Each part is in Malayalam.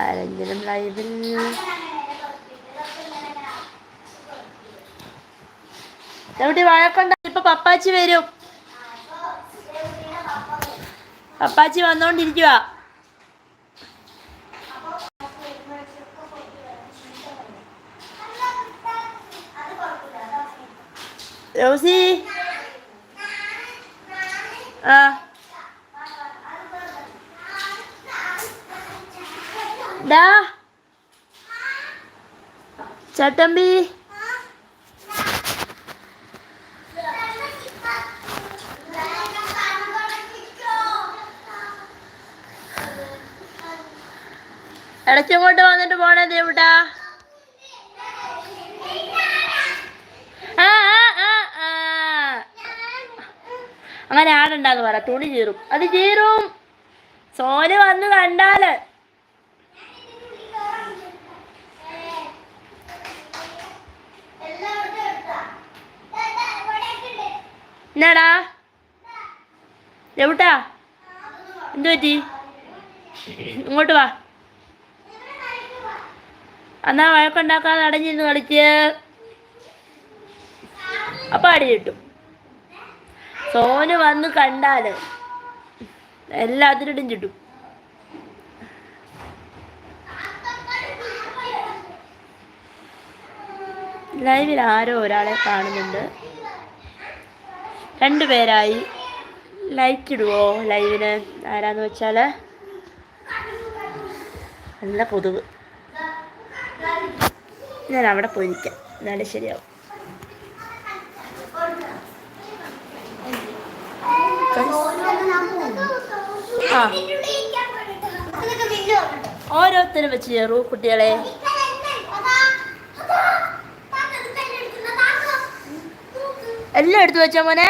ആരെങ്കിലും ലൈവിൽ എവിടെ വഴക്കുണ്ട? ഇപ്പൊ പപ്പാച്ചി വരും. പപ്പാച്ചി വന്നോണ്ടിരിക്കുക റോസി? ചട്ടമ്പി. ഇടയ്ക്കങ്ങോട്ട് വന്നിട്ട് പോണേ ദേവിട്ടാ. അങ്ങനെ ആടുണ്ടാന്ന് പറ. തുണി ചീറും. അത് ചീറും. സോന് വന്ന് കണ്ടാൽ. എന്നാടാ എവിട്ടാ എന്തു പറ്റി? ഇങ്ങോട്ട് വാ. എന്നാ വഴക്കുണ്ടാക്കാതെ അടഞ്ഞിരുന്ന് കളിച്ച്. അപ്പൊ അടി കിട്ടും. സോന് വന്ന് കണ്ടാൽ എല്ലാത്തിനും ചുട്ടും. ലൈവിൽ ആരോ ഒരാളെ കാണുന്നുണ്ട്. രണ്ടുപേരായി. ലൈക്ക് ഇടുവോ ലൈവിന്? ആരാന്ന് വെച്ചാൽ നല്ല കൊതുക് ഞാൻ അവിടെ പോയി നിൽക്കാം എന്നാലും ശരിയാവും. ആ. ഓരോരുത്തരും വെച്ച് ചേറൂ കുട്ടികളെ. എല്ലാം എടുത്തു വെച്ചോ മോനെ.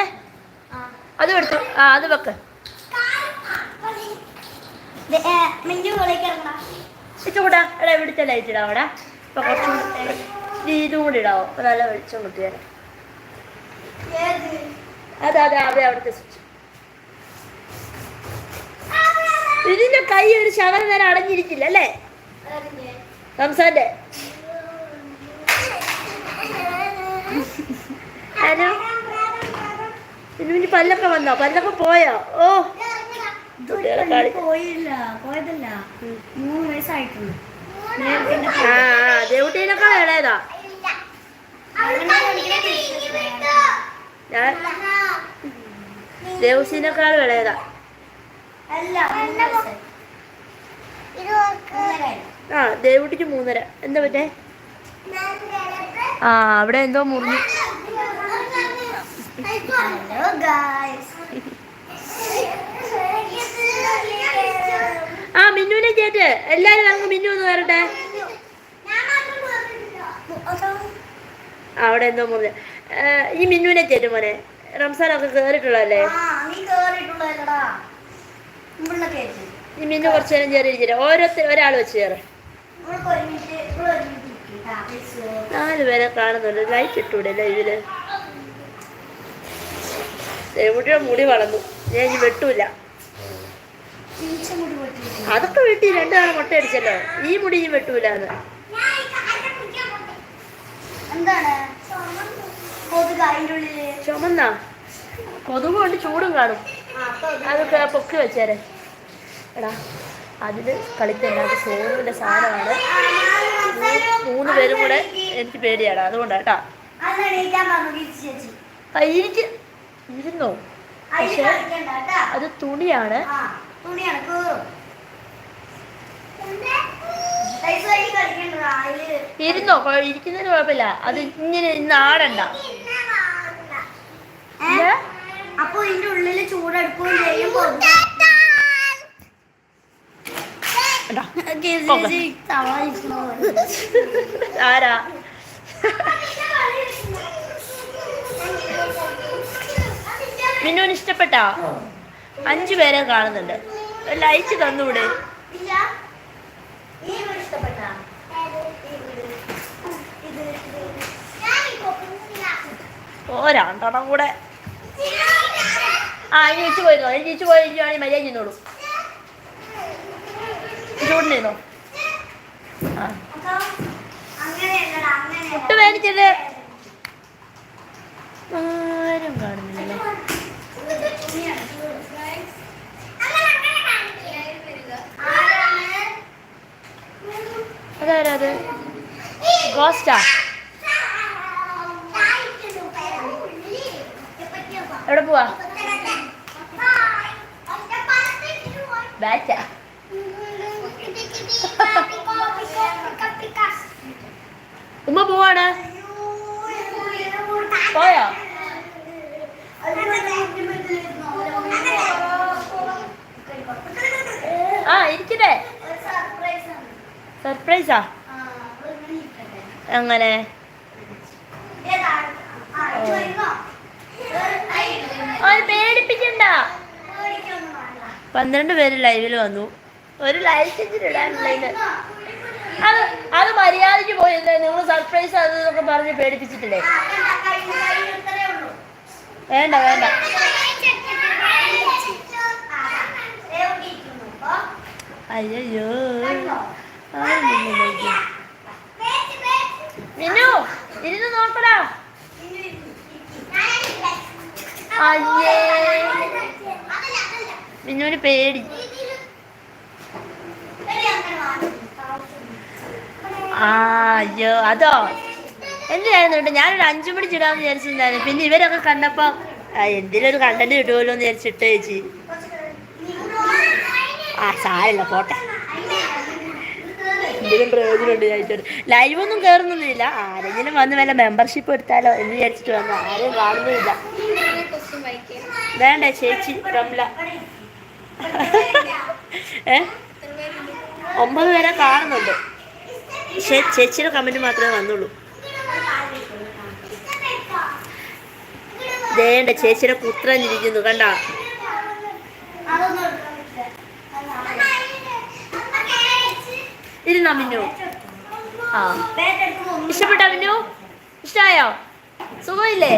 അതും എടുത്തു. ആ അത് വെക്ക്. ഇച്ചുകൂടാ എടാ ഇവിടുത്തെ ലൈറ്റ് ഇടാം അവിടെ ഇപ്പൊ കുറച്ചും ഇതും കൂടി ഇടാവോ. നല്ല വെളിച്ചം കിട്ടിയാൽ അതെ അതെ അതെ അവിടുത്തെ സ്വിച്ച്. ഇതിന്റെ കൈ ഒരു ശകലം നേരം അടഞ്ഞിരിക്കില്ല അല്ലേ? റംസാന്റെ. ആരോ പിന്നെ പിന്നെ പല്ലൊക്കെ വന്നോ? പല്ലൊക്കെ പോയോ? ഓ. പോയില്ല. പോയതല്ല. മൂന്ന് ആ ദേവുട്ടീനേക്കാൾ ഇളയതാ? ഞാൻ? ദേവസീനേക്കാൾ ഇളയതാ? ആ ദേവുട്ടിക്ക് മൂന്നര. എന്താ പറ്റേ? ആ അവിടെ എന്തോ മുറിഞ്ഞു ഹലോ ഗായ്സ് ആ മിന്നുവിനെ ചേട്ട് എല്ലാരും നമുക്ക് മിന്നു ഒന്ന് വരട്ടെ. അവിടെ എന്തോ മുറിഞ്ഞു ഈ മിന്നുവിനെ ചേട്ട് മോനെ. റംസാനൊക്കെ കേറിട്ടുള്ളല്ലേ ഈ മിന്നു കുറച്ചു നേരം ഇരിച്ചിട്ട് ഓരോരുത്തർ ഒരാൾ വെച്ച് ചേറ് നാല് പേരെ കാണുന്നുണ്ട്. ലൈറ്റ് ഇട്ടൂടെ ലൈവിൽ ദേവുട്ടിയുടെ മുടി വളർന്നു. ഞാൻ ഇനി വെട്ടൂല. അതൊക്കെ വെട്ടി രണ്ടു തവണ മുട്ട അടിച്ചല്ലോ. ഈ മുടി ഇനി വെട്ടൂല എന്ന് ചുമന്നാ? കൊതുക് കൊണ്ട് ചൂടും കാണും. അതൊക്കെ പൊക്കി വെച്ചേരെ. എടാ അതിന് കളിക്കേണ്ട അത് സോനുവിന്റെ സാധനമാണ്. മൂന്ന് പേരും കൂടെ എനിക്ക് പേടിയാടാ. അതുകൊണ്ടാ കേട്ടാ. ഇരുന്നോ? പക്ഷെ അത് തുണിയാണ്. ഇരുന്നോ? ഇരിക്കുന്നതിന് കുഴപ്പമില്ല. അത് ഇങ്ങനെ ഇന്ന് ആടണ്ട? അപ്പൊ ഇതിന്റെ ഉള്ളിൽ ചൂടെടുക്കുകയും ചെയ്യും. കൊതുക്. മിന്നുവിന് ഇഷ്ടപ്പെട്ടാ അഞ്ചു പേരെ കാണുന്നുണ്ട്. ലൈറ്റ് തന്നൂടെ? ഇല്ല. ഈ വീട് ഇഷ്ടപ്പെട്ടാ? ഈ വീട്. ഇത് ഓ രണ്ടെണ്ണം കൂടെ. ആ ഇനി ചേച്ചി പോയിരുന്നോ ഇനി ചേച്ചി പോയി മര്യാദ ചെയ്യുന്നോളൂ. ചൂടിനിരുന്നോ ആ. ഇട്ട് മേടിച്ചത് ആരും കാണുന്നില്ലല്ലോ. അതാരാ അത് ഗോസ്റ്റാ. എവിടെ പോവാ? ബാറ്റാ. ഉമ്മ പോവാണ് സർപ്രൈസാ അങ്ങനെ പേടിപ്പിക്കണ്ട. പന്ത്രണ്ട് പേര് ലൈവിൽ വന്നു. ഒരു ലൈക്ക് ഇടാനുള്ള അത് അത് മര്യാദയ്ക്ക് പോയില്ലേ നിങ്ങൾ സർപ്രൈസ് അത് എന്നൊക്കെ പറഞ്ഞ് പേടിപ്പിച്ചിട്ടില്ലേ? വേണ്ട വേണ്ട. അയ്യോ മിന്നു ഇരുന്ന് നോക്കടാ. അയ്യേ. മിന്നുവിന് പേടി. അയ്യോ അതോ? എന്തിനായിരുന്നു കേട്ടോ? ഞാനൊരു അഞ്ചു മണി ചിടാന്ന് വിചാരിച്ചിട്ടുണ്ടായിരുന്നു. പിന്നെ ഇവരൊക്കെ കണ്ടപ്പോ എന്തിനും ഒരു കണ്ടന്റ് കിട്ടുമല്ലോ എന്ന് വിചാരിച്ചിട്ട് ചേച്ചി. ആ സാരല്ല പോട്ടെ. എന്തെങ്കിലും പ്രയോജനമുണ്ട് വിചാരിച്ചോട്ട് ലൈവ് ഒന്നും കയറുന്നൊന്നുമില്ല ആരെങ്കിലും വന്ന് വല്ല മെമ്പർഷിപ്പ് എടുത്താലോ എന്ന് വിചാരിച്ചിട്ട് വന്നു. ആരും കാണുന്നില്ല. വേണ്ട ചേച്ചി റംല ഏ? ഒമ്പത് പേരെ കാണുന്നുണ്ട്. പക്ഷേ ചേച്ചിയുടെ കമന്റ് മാത്രമേ വന്നുള്ളൂ. ദേണ്ട ചേച്ചിയുടെ പുത്രൻ ഇരിക്കുന്നു. കണ്ട? ഇരുന്നാ മിന്നു? ആ. ഇഷ്ടപ്പെട്ടോ മിന്നു? ഇഷ്ടായോ? സുഖമില്ലേ?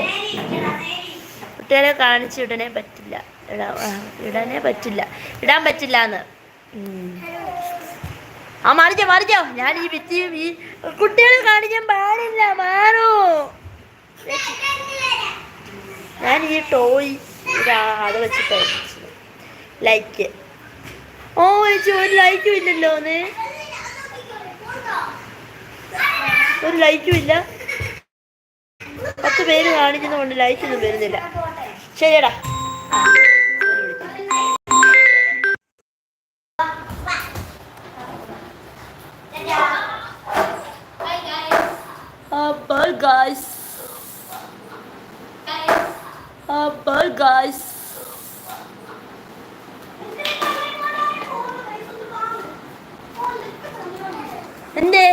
കുട്ടികളെ കാണിച്ചു ഇടനെ പറ്റില്ല. ഇടാ ഇടാനേ പറ്റില്ല. ഇടാൻ പറ്റില്ല എന്ന് ആ മറിച്ചോ മറിച്ചോ. ഞാൻ ഈ ഭിത്തിയും ഈ കുട്ടികളെ കാണിക്കാൻ പാടില്ല മാറോ. ഞാൻ ഈ ടോയ് അത് വെച്ചിട്ട് ലൈക്ക്. ഓ ചേച്ചി ഒരു ലൈക്കും ഇല്ലല്ലോ ഒന്ന് ഒരു ലൈക്കും ഇല്ല. പത്ത് പേര് കാണിക്കുന്നതുകൊണ്ട് ലൈക്കൊന്നും വരുന്നില്ല. ശരിയടാ. ഗായ്സ് ഗായ്സ് എന്തേ?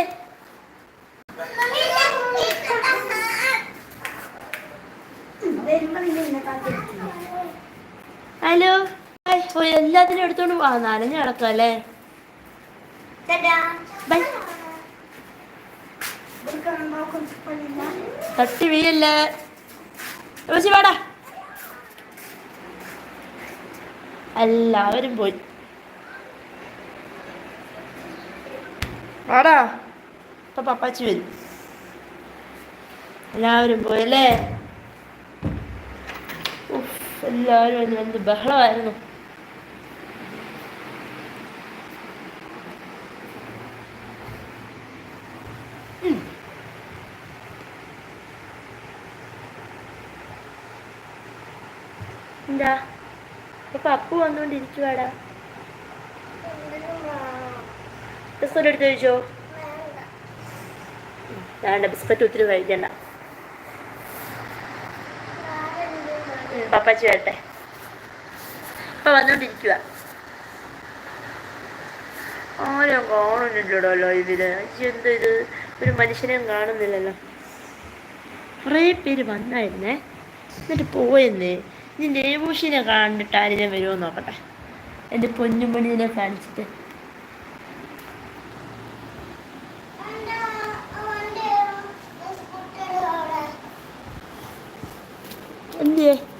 ഹലോ? എല്ലാത്തിനും എടുത്തോണ്ട് പോവാ. നനഞ്ഞു കിടക്കാം അല്ലേ? തട്ടി വീയല്ലേ പക്ഷെ വേടാ. എല്ലാവരും പോയി. വാടാ. ഇപ്പൊ പപ്പാച്ചി വരും. എല്ലാവരും പോയല്ലേ എല്ലാവരും അതിന് എന്ത് ബഹളമായിരുന്നു. എന്താ? ഇപ്പൊ അപ്പു വന്നോണ്ടിരിക്കുവാടാ. ബിസ്ക്കറ്റ് എടുത്ത് കഴിച്ചോ? വേണ്ട. ബിസ്ക്കറ്റ് ഒത്തിരി കഴിക്കണ്ട. പപ്പാച്ചി വരട്ടെ. ഇപ്പൊ വന്നോണ്ടിരിക്കുക ആരും കാണുന്നില്ലടല്ലോ ഇതിൽ? എന്ത് ഇത്? ഒരു മനുഷ്യനെയും കാണുന്നില്ലല്ലോ. കുറേ പേര് വന്നായിരുന്നേ. എന്നിട്ട് പോയെന്നേ. ഇനി ദേവൂഷിനെ കണ്ടിട്ട് ആരെങ്കിലും വരുമോ നോക്കട്ടെ. എന്റെ പൊന്നുമണിനെ കാണിച്ചിട്ട്. എന്തിയേ?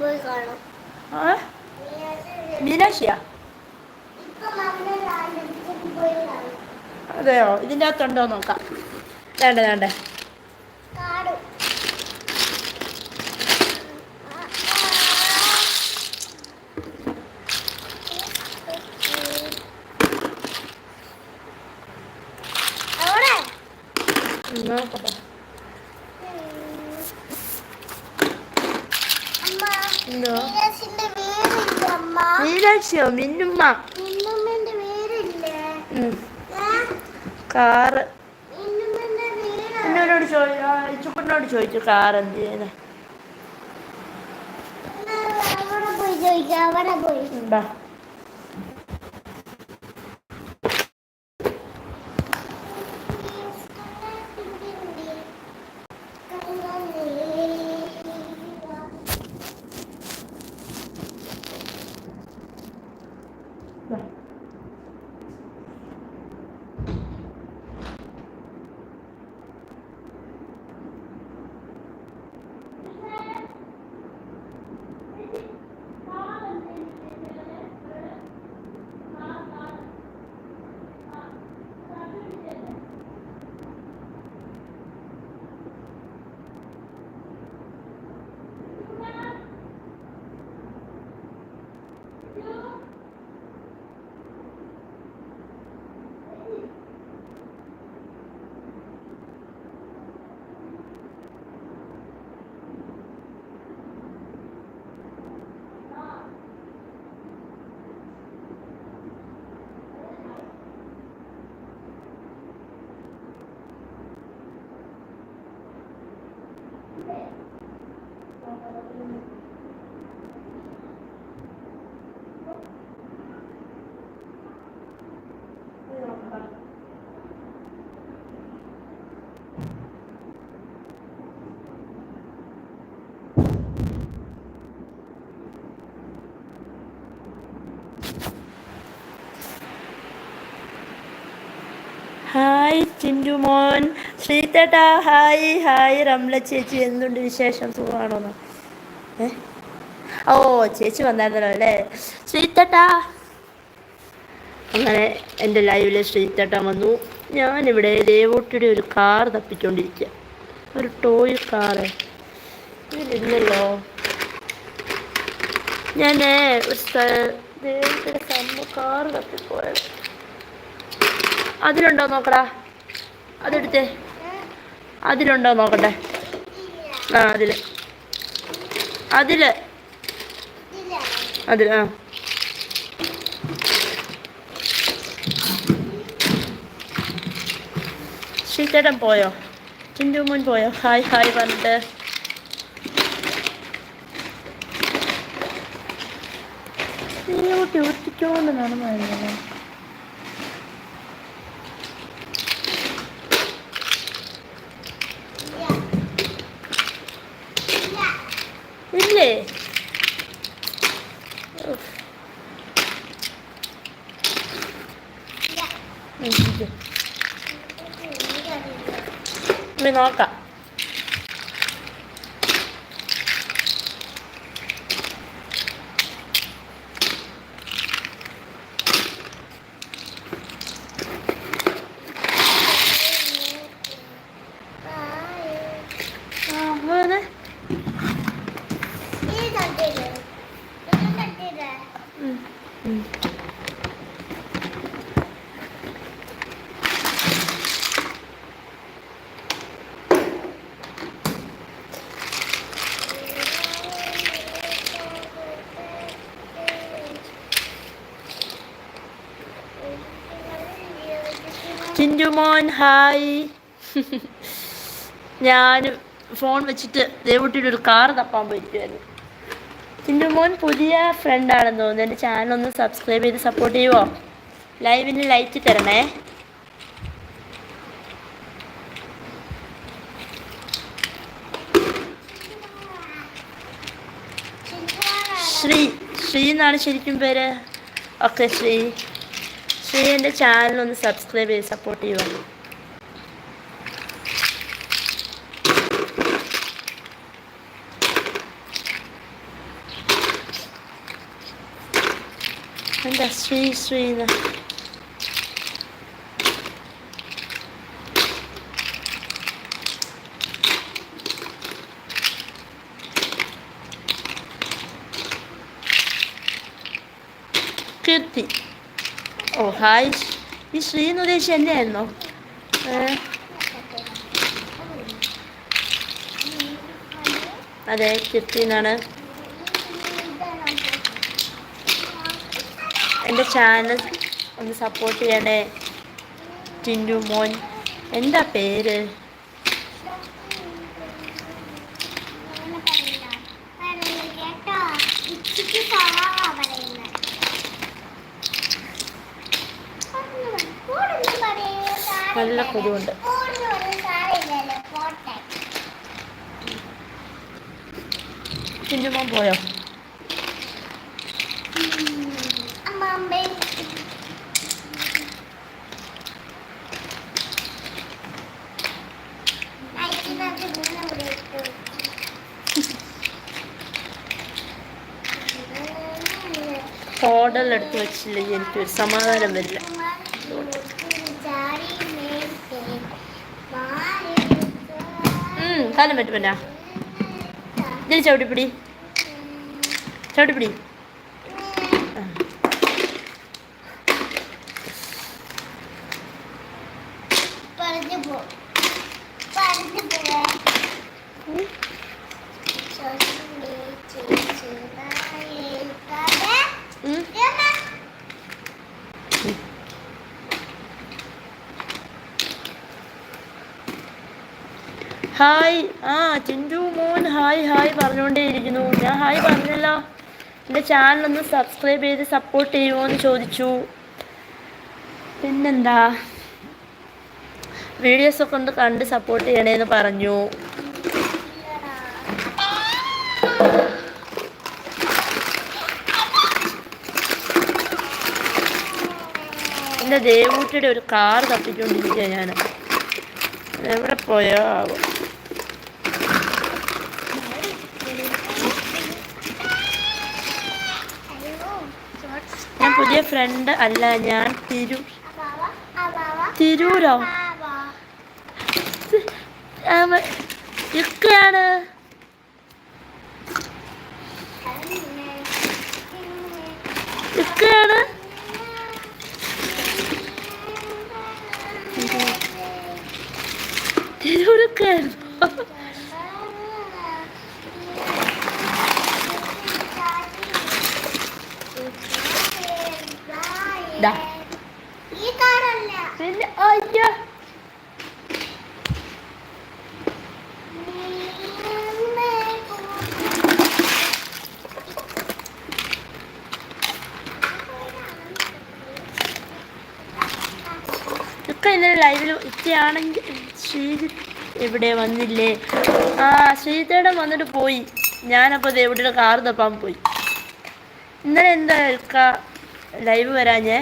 പോയി കാണും. മീനാക്ഷിയാ? അതെയോ? ഇതിന്റെ അകത്തുണ്ടോ നോക്കാം. വേണ്ട വേണ്ട കാട് അവിടെ നോക്കട്ടെ അമ്മ എന്തോ നീരസിന്റെ വീടില്ലേ അമ്മ മീനാക്ഷിയോ മിന്നുമ്മ? കാറ്. എന്നോട് ചോദിച്ചു ചുപ്പനോട് ചോദിച്ചു കാർ എന്ത് ചെയ്യുന്നത് അവിടെ പോയി ചോദിക്കാം അവിടെ പോയി. ഹായ് ചിന്റു മോൻ ശ്രീതേട്ടാ ഹായ് ഹായ്. റംല ചേച്ചി എന്തുണ്ട് വിശേഷം? സുഖമാണോന്ന്? ഏ? ഓ ചേച്ചി വന്നായിരുന്നല്ലോ അല്ലേ? ശ്രീതേട്ടാ. അങ്ങനെ എന്റെ ലൈവിൽ ശ്രീത്തേട്ട വന്നു. ഞാനിവിടെ ദേവോട്ടിയുടെ ഒരു കാർ തപ്പിക്കൊണ്ടിരിക്കുക ഒരു ടോയ് കാറ്. ഇതില്ലല്ലോ ഞാൻ ഒരു സ്ഥലം സമ്മ കാർ തപ്പിപ്പോയത്. അതിലുണ്ടോ നോക്കടാ. അതെടുത്തേ. അതിലുണ്ടോ നോക്കട്ടെ. ആ അതിൽ. അതിൽ. അതിൽ ആ. ശ്രീചേട്ടൻ പോയോ? ചിന്തു മുൻ പോയോ? ഹായ് ഹായ് പറഞ്ഞിട്ട്. ഒത്തിക്കൊണ്ട് നടന്നായിരുന്നു ഇല്ലേ? നോക്കാം ആ, അങ്ങനെ. ഉം, ഉം. ചിന്റു മോൻ ഹായ്. ഞാൻ ഫോൺ വെച്ചിട്ട് ദേവുട്ടിയുടെ ഒരു കാർ തപ്പാൻ പോയിരിക്കുമായിരുന്നു ചിന്റു മോൻ പുതിയ ഫ്രണ്ടാണെന്ന് തോന്നുന്നു. എന്റെ ചാനൽ ഒന്ന് സബ്സ്ക്രൈബ് ചെയ്ത് സപ്പോർട്ട് ചെയ്യുമോ ലൈവിന് ലൈക്ക് തരണേ. ശ്രീ ശ്രീ എന്നാണ് ശരിക്കും പേര്? ഓക്കെ ശ്രീ. ശ്രീ എന്റെ ചാനൽ ഒന്ന് സബ്സ്ക്രൈബ് ചെയ്ത് സപ്പോർട്ട് ചെയ്യുക. എന്താ ശ്രീ ശ്രീ എന്ന്? കീർത്തി. ഓ ഹായ് ഈ ശ്രീ എന്ന് ഉദ്ദേശിച്ച് എന്നെ ആയിരുന്നോ അതെ കീർത്തി എന്റെ ചാനൽ ഒന്ന് സപ്പോർട്ട് ചെയ്യണേ ടിൻഡു മോൻ എന്താ പേര് നല്ല കൊതുകുണ്ട്. ചിഞ്ചുമോൻ പോയോ? എടുത്ത് വെച്ചില്ലെങ്കിൽ എനിക്കൊരു സമാധാനം വരില്ല. കാലം പറ്റുമല്ല? ഇതിൽ ചവിട്ടിപ്പിടി. ചവിട്ടിപ്പിടി ആ. പറഞ്ഞു പോ പറഞ്ഞു പോ ഉം. ഉം. ഹായ് ആ ചിഞ്ചു മോൻ ഹായ് ഹായ് പറഞ്ഞുകൊണ്ടേ ഇരിക്കുന്നു ഞാൻ പറഞ്ഞല്ലോ എന്റെ ചാനലൊന്ന് സബ്സ്ക്രൈബ് ചെയ്ത് സപ്പോർട്ട് ചെയ്യുമോ എന്ന് ചോദിച്ചു. പിന്നെന്താ? വീഡിയോസൊക്കെ ഒന്ന് കണ്ട് സപ്പോർട്ട് ചെയ്യണേന്ന് പറഞ്ഞു. എന്റെ ദേവൂട്ടിയുടെ ഒരു കാർ തപ്പിക്കൊണ്ടിരിക്കുക ഞാൻ എവിടെ പോയോ? ആവോ ഞാൻ പുതിയ ഫ്രണ്ട് അല്ല ഞാൻ തിരു തിരൂരോ? ഇക്കയാണ്. ഇക്കയാണ്. തിരൂരൊക്കെയായിരുന്നു ലൈവിൽ എവിടെ വന്നില്ലേ? ആ ശ്രീജയുടെ വന്നിട്ട് പോയി. ഞാനപ്പോൾ ദേവിയുടെ കാർ തപ്പാൻ പോയി. ഇന്നലെ എന്താ ലൈവ് വരാഞ്ഞേ.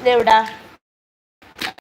ഇതെവിടാ?